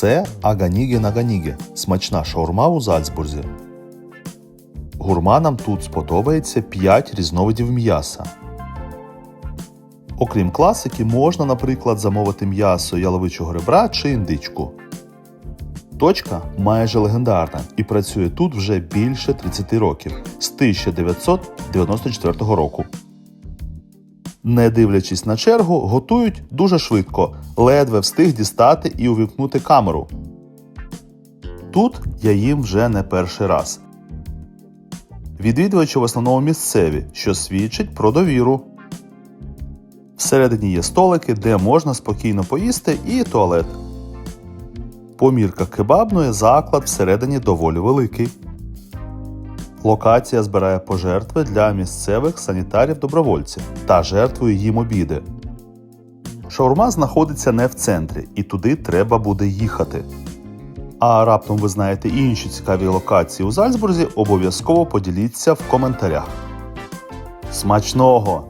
Це Аганіге Наганіге – смачна шаурма у Зальцбурзі. Гурманам тут сподобається 5 різновидів м'яса. Окрім класики, можна, наприклад, замовити м'ясо яловичого ребра чи індичку. Точка майже легендарна і працює тут вже більше 30 років з 1994 року. Не дивлячись на чергу, готують дуже швидко, ледве встиг дістати і увімкнути камеру. Тут я їм вже не перший раз. Відвідувачі в основному місцеві, що свідчить про довіру. Всередині є столики, де можна спокійно поїсти, і туалет. По мірках кебабної заклад всередині доволі великий. Локація збирає пожертви для місцевих санітарів-добровольців та жертвує їм обіди. Шаурма знаходиться не в центрі, і туди треба буде їхати. А раптом ви знаєте інші цікаві локації у Зальцбурзі, обов'язково поділіться в коментарях. Смачного!